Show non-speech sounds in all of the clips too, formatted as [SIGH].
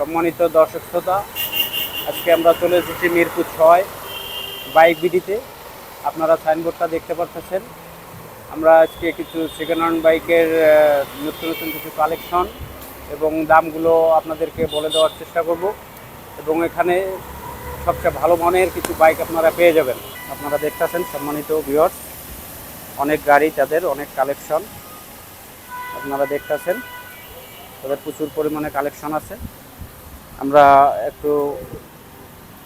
সম্মানিত দর্শক শ্রোতা, আজকে আমরা চলে এসেছি মিরপুর ছয় বাইক বিডিতে। আপনারা সাইনবোর্ডটা দেখতে পাচ্ছেন আমরা আজকে কিছু সেকেন্ড হ্যান্ড বাইকের নতুন নতুন কিছু কালেকশন এবং দামগুলো আপনাদেরকে বলে দেওয়ার চেষ্টা করব এবং এখানে সবচেয়ে ভালো মানের কিছু বাইক আপনারা পেয়ে যাবেন। আপনারা দেখতেছেন সম্মানিত ভিউয়ার্স অনেক গাড়ি তাদের, অনেক কালেকশন আপনারা দেখতেছেন, তাদের প্রচুর পরিমাণে কালেকশন আছে। আমরা একটু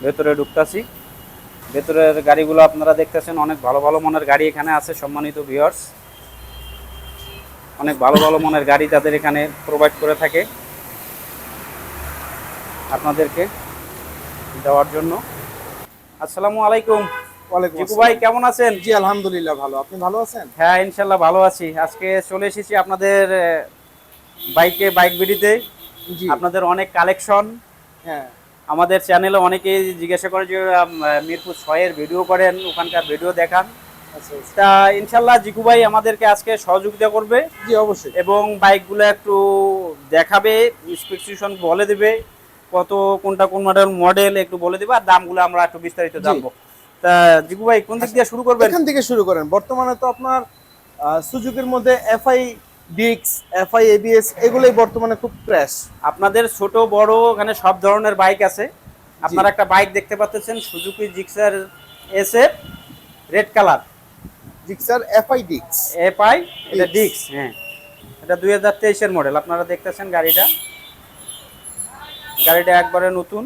ভেতরে ঢুকতেছি। ভেতরের গাড়িগুলো আপনারা দেখতেছেন অনেক ভালো ভালো মানের গাড়ি এখানে আছে সম্মানিত ভিউয়ার্স অনেক ভালো ভালো মানের গাড়ি তাদের এখানে প্রোভাইড করে থাকে আপনাদেরকে দেওয়ার জন্য। আসসালামু আলাইকুম। ওয়ালাইকুম জিকু ভাই কেমন আছেন? জি আলহামদুলিল্লাহ ভালো। আপনি ভালো আছেন? হ্যাঁ ইনশাল্লাহ ভালো আছি। আজকে চলে এসেছি আপনাদের বাইকে বাইক বিডিতে। আপনাদের অনেক কালেকশন হ্যাঁ। আমাদের চ্যানেলে অনেকেই জিজ্ঞাসা করে যে মিরপুর ছয়ের ভিডিও করেন ওখানকার ভিডিও দেখান। আচ্ছা আচ্ছা। তা ইনশাল্লাহ জিকু ভাই আমাদেরকে আজকে সহযোগিতা করবে জি অবশ্যই। এবং বাইকগুলো একটু দেখাবে স্পেসিফিকেশন বলে দেবে কত কোনটা কোন মডেল মডেল একটু বলে দেবে আর দামগুলো আমরা একটু বিস্তারিত জানব। তা জিকু ভাই কোন দিক দিয়ে শুরু করবেন? এখান থেকে শুরু করেন। বর্তমানে তো আপনার সুজুকির মধ্যে এফআই ডিক্স এফআই এবিএস এগুলোই বর্তমানে খুব ক্র্যাশ আপনাদের ছোট বড় এখানে সব ধরনের বাইক আছে। আপনারা একটা বাইক দেখতে পাচ্ছেন Suzuki Gixxer SF red colour Gixxer FI ডিক্স এফ আই এটা ডিক্স হ্যাঁ। এটা দুই হাজার তেইশের মডেল আপনারা দেখতেছেন গাড়িটা। গাড়িটা একবারে নতুন।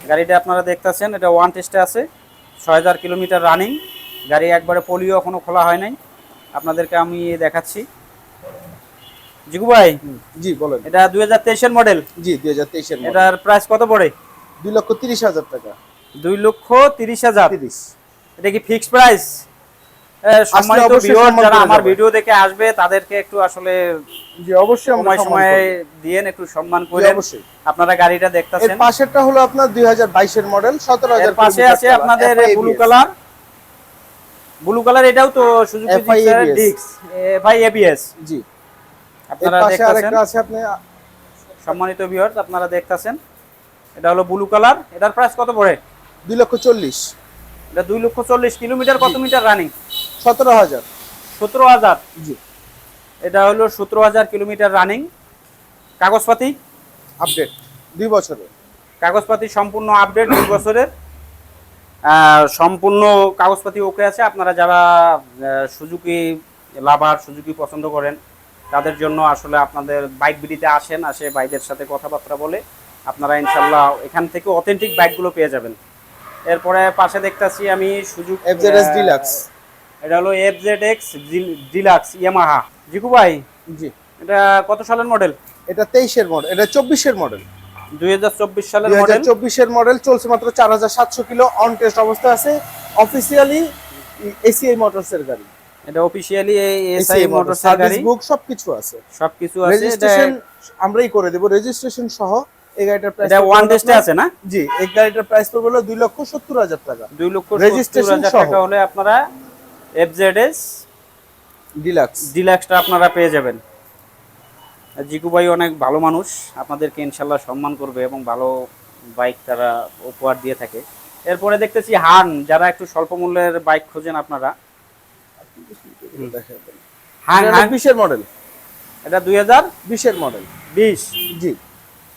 গাড়িটা আপনারা দেখতেছেন এটা ওয়ান টেস্টে আছে। ছয় হাজার কিলোমিটার রানিং গাড়ি একবারে পোলিও এখনও খোলা হয় নাই। আপনাদেরকে আমি দেখাচ্ছি। জিগু ভাই? জি বলেন। এটা দুই হাজার তেইশের মডেল জি দুই হাজার তেইশের এটার প্রাইস কত পড়ে? দুই লক্ষ তিরিশ হাজার টাকা। দুই লক্ষ তিরিশ হাজার। তিরিশ। এটা কি ফিক্সড প্রাইস সম্মানিত ভিউয়ার যারা আমার ভিডিও দেখে আসবে তাদেরকে একটু আসলে জি অবশ্যই সময় সময় দিয়েন একটু সম্মান করে অবশ্যই। আপনারা গাড়িটা এর পাশেরটা হলো আপনার দুই হাজার বাইশের মডেল সতেরো এর হাজার পাশে আছে আপনাদের ব্লু কালার ব্লু কালার এটাও তো সুজুকি ডিক্স ভাই এবিএস জি। এর আপনারা পাশে দেখতেছেন? আরেকটা আছে আপনি সম্মানিত ভিউয়ার্স আপনারা দেখতেছেন। এটা হলো ব্লু কালার এটার প্রাইস কত পড়ে? দুই লক্ষ চল্লিশ। এটা দুই লক্ষ চল্লিশ কিলোমিটার কত মিটার রানিং সতেরো হাজার। সতেরো হাজার? জি। এটা হলো সতেরো হাজার কিলোমিটার রানিং কাগজপাতি? আপডেট দুই বছরের। কাগজপাতি সম্পূর্ণ আপডেট দুই বছরের। সম্পূর্ণ কাগজপাতি ওকে আছে। আপনারা যারা সুজুকি লাভার সুজুকি পছন্দ করেন তাদের জন্য আসলে আপনাদের বাইক বিডিতে আসেন আসে বাইকের সাথে কথাবার্তা বলে। আপনারা ইনশাল্লাহ এখান থেকে অথেন্টিক বাইকগুলো পেয়ে যাবেন। এরপরে পাশে দেখতাছি আমি সুজুক FZS Deluxe। এটা হলো F Z X deluxe Yamaha Jiku ভাই জি। এটা কত সালের মডেল এটা তেইশের মডেল এটা চব্বিশের মডেল দুই হাজার চব্বিশ সালের মডেল চব্বিশের মডেল চলছে মাত্র চার হাজার সাতশো কিলো অন টেস্ট অবস্থা আছে। অফিসিয়ালি এসিআই মোটরস এর গাড়ি। এটা officially SI motors service book সবকিছু আছে। সবকিছু আছে রেজিস্ট্রেশন আমরাই করে দেব। রেজিস্ট্রেশন সহ এই গাড়িটার প্রাইস এটা ওয়ান টেস্টে আছে না? জি এই গাড়িটার প্রাইস পড়বে হলো দুই লক্ষ সত্তর হাজার টাকা। দুই লক্ষ Registration রেজিস্ট্রেশন টাকা হলে আপনারা এফজেডএস ডিলাক্স ডিলাক্সটা আপনারা পেয়ে যাবেন। জিকু ভাই অনেক ভালো মানুষ। আপনাদেরকে ইনশাল্লাহ সম্মান করবে এবং ভালো বাইক তারা উপহার দিয়ে থাকে। এরপরে দেখতেছি হান যারা একটু স্বল্প মূল্যের বাইক খোঁজেন আপনারা বিশের মডেল এটা দুই হাজার বিশের মডেল বিশ। জি।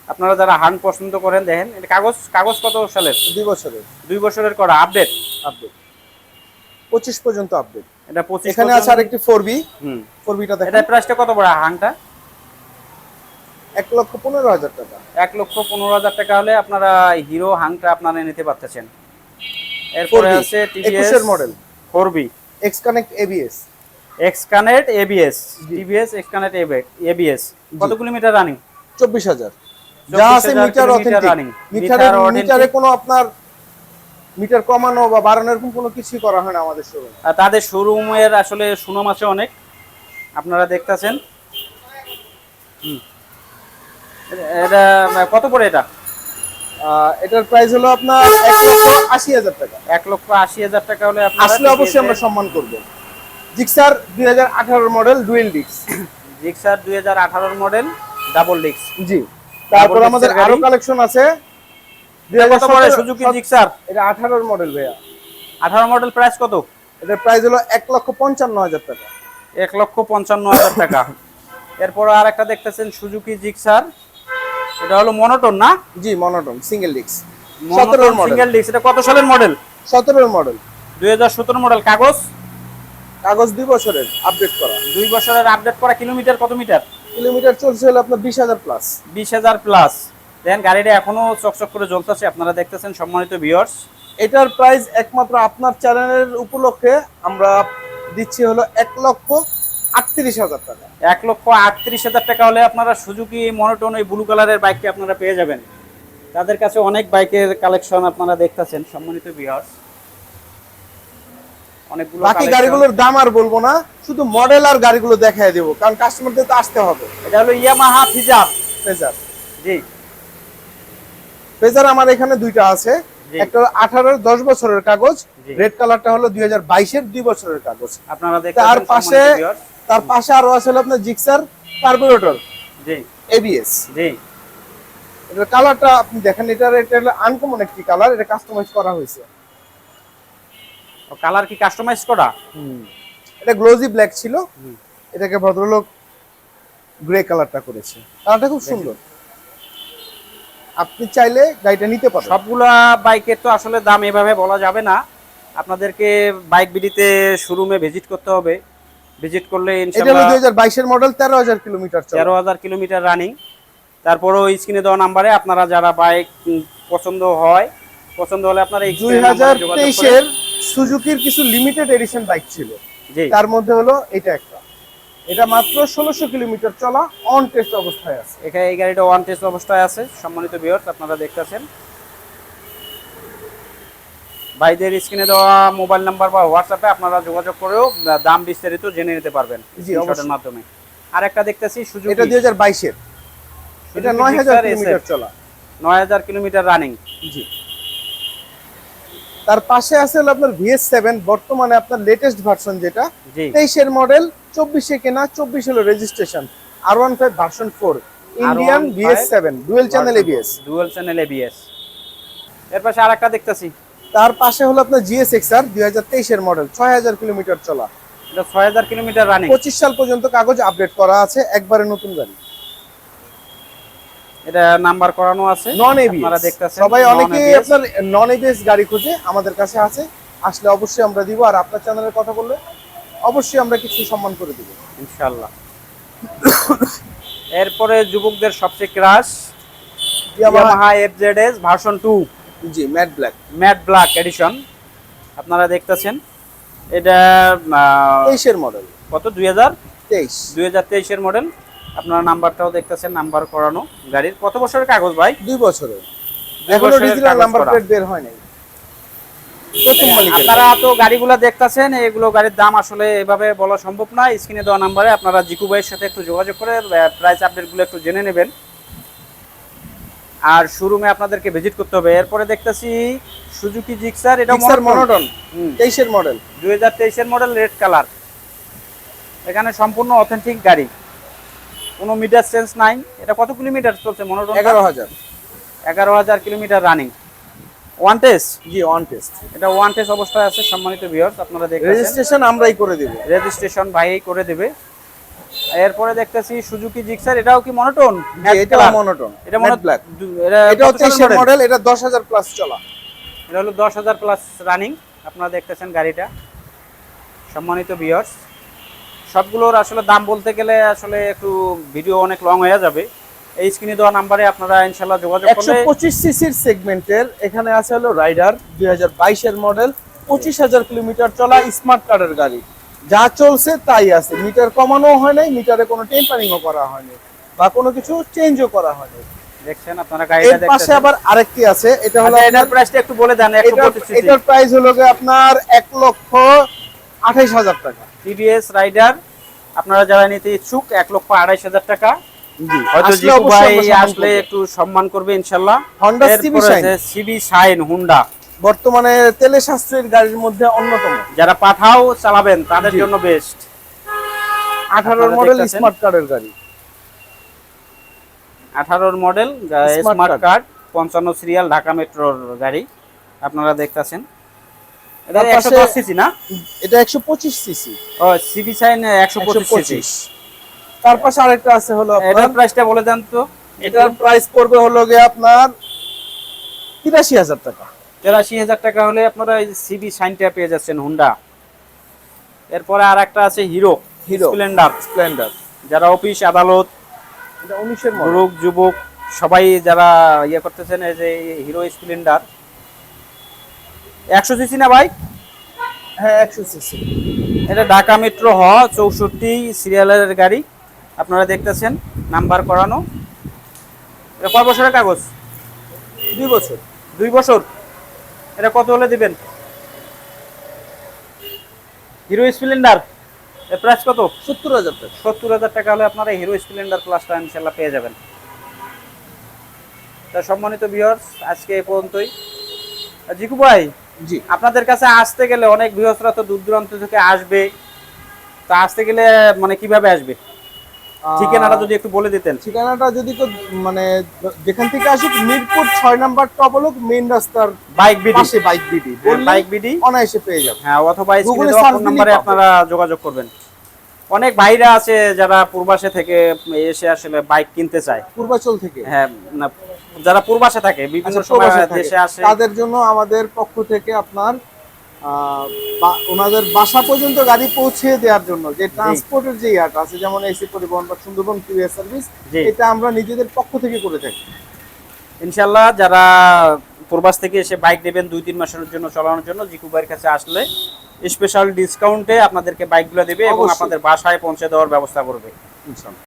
আপনারা যারা হান পছন্দ করেন দেখেন এটা কাগজ কাগজ কত সালের? দুই বছরের। দুই বছরের করা আপডেট আপডেট পঁচিশ পর্যন্ত আপডেট এটা পঁচিশ এখানে আছে আরেকটি ফোর বি হুম। ফোর বিটা এটা প্রাইসটা কত বড় হাংটা এক লক্ষ পনেরো হাজার টাকা। এক লক্ষ পনেরো হাজার টাকা হলে আপনারা হিরো হাংটা আপনারা নিতে পারতেছেন। এরপরে আছে TVS model four B X connect ABS X connect ABS. TVS X connect ABS কত কিলোমিটার রানিং চব্বিশ হাজার। যা আছে মিটার অথেন্টিক। মিটারে মিটারে কোনো আপনার মিটার কমানো বা বাড়ানোর এরকম কোনো কিছুই করা হয় না আমাদের শোরুমে তাদের শোরুমের আসলে সুনাম আছে অনেক। আপনারা দেখতেছেন। এটা কত পড়ে এটা? এটার প্রাইস হলো আপনার এক লক্ষ আশি হাজার টাকা। এক লক্ষ আশি হাজার টাকা হলে আপনারা আসলে অবশ্যই আমরা সম্মান করব। জিক্সার দুই হাজার আঠারোর মডেল ডুয়েল ডিক্স জিক্সার দুই হাজার আঠারোর মডেল ডাবল ডিক্স জি। তারপর আমাদের আরও কালেকশন আছে। এটা কত পড়ে 2017 সুজুকি জিক্সার এটা আঠারোর মডেল ভাইয়া। আঠারো মডেল প্রাইস কত? এটার প্রাইস হলো এক লক্ষ পঞ্চান্ন হাজার টাকা। এক লক্ষ পঞ্চান্ন হাজার টাকা। [LAUGHS] এরপর আর একটা দেখতেছেন সুজুকি জিক্সার এটা হলো মনোটন না? জি মনোটন সিঙ্গেল ডিস্ক সতেরোর মডেল সিঙ্গেল ডিস্ক এটা কত সালের মডেল সতেরোর মডেল দুই হাজার সতেরো মডেল কাগজ? কাগজ দুই বছরের আপডেট করা। দুই বছরের আপডেট করা কিলোমিটার কত মিটার? কিলোমিটার চলছে হলো আপনার বিশ হাজার প্লাস বিশ হাজার প্লাস দেন গাড়িটা এখনও চকচক করে জ্বলতেছে আপনারা দেখতেছেন সম্মানিত ভিউয়ার্স এটার প্রাইস একমাত্র আপনার চ্যানেলের উপলক্ষে আমরা দিচ্ছি হলো এক লক্ষ আটত্রিশ হাজার টাকা। এক লক্ষ আটত্রিশ হাজার টাকা হলে আপনারা সুজুকি মনোটন ওই ব্লু কালারের বাইকটি আপনারা পেয়ে যাবেন। তাদের কাছে অনেক বাইকের কালেকশন আপনারা দেখতেছেন সম্মানিত ভিউয়ার্স অনেকগুলো বাকি গাড়িগুলোর দাম আর বলব না শুধু মডেল আর গাড়িগুলো দেখাই দেবো কারণ কাস্টমারদের তো আসতে হবে। এটা হলো ইয়ামাহা ফিজার ফেজার জি। ফেজার আমার এখানে দুইটা আছে। একটা হলো আঠারোর দশ বছরের কাগজ। রেড কালারটা হলো দুই হাজার বাইশের দুই বছরের কাগজ। আপনারা তার পাশে। তার পাশে আরও আছে আপনার জিক্সার কার্বোরেটর। জি। এবিএস জি। এটার কালারটা আপনি দেখেন এটার এটা হলো আনকমন একটি কালার এটা কাস্টমাইজ করা হয়েছে। কালার কি কাস্টমাইজ করা? হুম। এটা গ্লোজি ব্ল্যাক ছিল। হুম। এটাকে ভদ্রলোক গ্রে কালারটা করেছে। কালারটা খুব সুন্দর। আপনি চাইলে গাড়িটা নিতে পারেন সবগুলা বাইকের তো আসলে দাম এভাবে বলা যাবে না। আপনাদেরকে বাইক বিডিতে শোরুমে ভিজিট করতে হবে। ভিজিট করলে ইনশাআল্লাহ দুই হাজার বাইশের মডেল তেরো হাজার কিলোমিটার চলে। তেরো হাজার কিলোমিটার রানিং তারপরও স্ক্রিনে দেওয়া নাম্বারে আপনারা যারা বাইক পছন্দ হয় পছন্দ হলে আপনারা এই দুই হাজার number এ যোগাযোগ করে- তেইশের সুজুকির কিছু লিমিটেড এডিশন বাইক ছিল। তার মধ্যে হলো এটা একটা। এটা মাত্র ষোলোশো কিলোমিটার চলা অন টেস্ট অবস্থায় আছে। এখানে এই গাড়িটা ওয়ান টেস্ট অবস্থায় আছে। সম্মানিত ভিউয়ার্স আপনারা দেখতেছেন। ভাইদের স্ক্রিনে দেওয়া মোবাইল নাম্বার বা হোয়াটসঅ্যাপে আপনারা যোগাযোগ করেও দাম বিস্তারিত জেনে নিতে পারবেন জি, অবশ্যই। মাধ্যমে। আর একটা দেখতেছি সুযোগ এটা দুই হাজার বাইশের। এটা নয় হাজার কিলোমিটার চলা। নয় হাজার কিলোমিটার রানিং। জি। তার পাশে আছে হলো আপনার ভিএস সেভেন বর্তমানে আপনার লেটেস্ট ভার্সন যেটা। জি। তেইশের মডেল চব্বিশে কেনা চব্বিশ হলো registration R one five version four Indian R15 VS seven dual channel ABS dual channel ABS এর পাশে আর একটা দেখতেছি তার পাশে হলো আপনার জিএস এক্সআর দুই হাজার তেইশের মডেল ছয় হাজার কিলোমিটার চলা। এটা ছয় হাজার কিলোমিটার রানিং পঁচিশ সাল পর্যন্ত কাগজ আপডেট করা আছে একবারে নতুন গাড়ি। এটা নাম্বার করানো আছে নন এবিএস আপনারা দেখতেছেন সবাই non আপনার নন এবিএস গাড়ি খুঁজে আমাদের কাছে আছে। আসলে অবশ্যই আমরা দিব আর আপনার চ্যানেলের কথা বললে অবশ্যই আমরা কিছু সম্মান করে দিব। ইনশাআল্লাহ। এরপরে যুবকদের সবচেয়ে crush Yamaha Yamaha FZS version two জি matte black matte black edition আপনারা দেখতেছেন। এটা তেইশের মডেল কত? দুই হাজার? তেইশ। দুই হাজার তেইশের মডেল আপনারা নাম্বারটাও দেখতেছেন নাম্বার করানো গাড়ির। কত বছরের কাগজ ভাই? দুই বছরের। এখনও ডিজিটাল নাম্বার প্লেট বের হয় নাই। আপনারা তো গাড়িগুলো দেখতাছেন এগুলো গাড়ির দাম আসলে এভাবে বলা সম্ভব না। স্ক্রিনে দেওয়া নাম্বারে আপনারা জিকু ভাইয়ের সাথে একটু যোগাযোগ করে প্রাইস আপডেটগুলো একটু জেনে নেবেন। আর শোরুমে আপনাদেরকে ভিজিট করতে হবে। এরপরে দেখতেছি সুজুকি জিক্সার এটা মনোটন তেইশের মডেল দুই হাজার তেইশের মডেল রেড কালার এখানে সম্পূর্ণ অথেন্টিক গাড়ি। কোনো মিটার চেঞ্জ নাই। এটা কত কিলোমিটার চলছে মনোটন এগারো হাজার। এগারো হাজার কিলোমিটার রানিং ওয়ান টেস্ট জি ওয়ান টেস্ট এটা ওয়ান টেস্ট অবস্থায় আছে সম্মানিত ভিউয়ার্স আপনারা দেখতেছেন রেজিস্ট্রেশন আমরাই করে দিব। রেজিস্ট্রেশন ভাইই করে দেবে। এরপরে দেখতেছি সুজুকি জিক্সার এটাও কি মনোটন এটা মনোটন এটা এটা মনে ব্ল্যাক এটা এটা হচ্ছে সালের মডেল এটা দশ হাজার প্লাস চলা। এটা হলো দশ হাজার প্লাস রানিং আপনারা দেখতেছেন গাড়িটা। সম্মানিত ভিউয়ার্স সবগুলোর আসলে দাম বলতে গেলে আসলে একটু ভিডিও অনেক লং হয়ে যাবে। এই স্ক্রিনে দেওয়া নাম্বারে আপনারা ইনশাল্লাহ যোগাযোগ করলে পঁচিশ সিসির সেগমেন্টের এখানে আছে হলো রাইডার দুই হাজার বাইশের মডেল পঁচিশ হাজার কিলোমিটার চলা স্মার্ট কার্ডের গাড়ি। যা চলছে তাই আছে। মিটার কমানো হয় নাই মিটারে কোনো টেম্পারিংও করা হয়নি বা কোনো কিছু চেঞ্জও করা হয়নি দেখছেন আপনারা গাড়িটা পাশে আবার আরেকটি আছে এটা হলো আচ্ছা, এটার প্রাইসটা একটু বলে দেন একশো এটার পঁচিশ এটার প্রাইস হলো আপনার এক লক্ষ আঠাইশ হাজার টাকা। টিভিএস রাইডার আপনারা যারা নিতে ইচ্ছুক এক লক্ষ আড়াইশ হাজার টাকা। জি। হয়তো জিকু ভাই আসলে একটু সম্মান করবে CB Shine। CB Shine Honda বর্তমানে তেলে সাশ্রয়ের গাড়ির মধ্যে অন্যতম। যারা পাঠাও চালাবেন তাদের জন্য বেস্ট আঠারোর মডেল। স্মার্ট কার্ডের গাড়ি। আঠারোর মডেল স্মার্ট কার্ড পঞ্চান্ন সিরিয়াল ঢাকা মেট্রোর গাড়ি। আপনারা দেখতেছেন। এটা একশো দশ সিসি না? এটা একশো পঁচিশ সিসি ও সিবি সাইন একশো পঁচিশ পঁচিশ। তার পাশে আরেকটা আছে হলো এটার প্রাইসটা বলে দেন তো। এটার প্রাইস পড়বে হলো গিয়ে আপনার তিরাশি হাজার টাকা। তেরাশি হাজার টাকা হলে আপনারা সিবি সাইনটা পেয়ে যাচ্ছেন হুন্ডা এরপরে আর একটা আছে হিরো হিরো স্প্লেন্ডার স্প্লেন্ডার যারা অফিস আদালত উনিশের যুবক যুবক সবাই যারা ইয়ে করতেছেন এই যে হিরো স্প্লেন্ডার একশো সিসি না ভাই হ্যাঁ একশো সিসি। এটা ঢাকা মেট্রো হ চৌষট্টি সিরিয়ালের গাড়ি। আপনারা দেখতেছেন নাম্বার করানো। এটা কয় বছরের কাগজ? দুই বছর। দুই বছর। এটা কত হলে দিবেন? হিরো স্প্লেন্ডার। এর প্রাইস কত? সত্তর হাজার টাকা। সত্তর হাজার টাকা হলে আপনারা হিরো স্প্লেন্ডার প্লাসটা ইনশাল্লাহ পেয়ে যাবেন। তা সম্মানিত ভিউয়ার্স আজকে এ পর্যন্তই। জিকু ভাই জি। আপনাদের কাছে আসতে গেলে অনেক ভিউয়ার্সরা তো দূর দূরান্ত থেকে আসবে। তা আসতে গেলে মানে কীভাবে আসবে? ঠিকানাটা যদি একটু বলে দিতেন। ঠিকানাটা যদি কেউ মানে যেখান থেকে আসুক মিরপুর ছয় নাম্বার টপলক মেইন রাস্তার বাইক বিডি পাশে বাইক বিডি বাইক বিডি অনায়াসে পেয়ে যাবে। হ্যাঁ অথবা স্ক্রিনে দেওয়া ফোন নাম্বারে আপনারা যোগাযোগ করবেন। অনেক ভাইরা আছে যারা পূর্বাসে থেকে এসে আসলে বাইক কিনতে চায়। পূর্বাচল থেকে। হ্যাঁ না যারা পূর্বাসে থাকে বিভিন্ন আচ্ছা, সময় দেশে আসে। তাদের জন্য আমাদের পক্ষ থেকে আপনার ওনাদের বাসা পর্যন্ত গাড়ি পৌঁছে দেওয়ার জন্য যে ট্রান্সপোর্টের যে ইয়াটা আছে যেমন এসি পরিবহন বা সুন্দরবন কুরিয়ার সার্ভিস এটা আমরা নিজেদের পক্ষ থেকে করে থাকি। ইনশাল্লাহ যারা প্রবাস থেকে এসে বাইক নেবেন দুই তিন মাসের জন্য চালানোর জন্য জিকু ভাইয়ের কাছে আসলে স্পেশাল ডিসকাউন্টে আপনাদেরকে বাইকগুলো দেবে এবং আপনাদের বাসায় পৌঁছে দেওয়ার ব্যবস্থা করবে ইনশাল্লাহ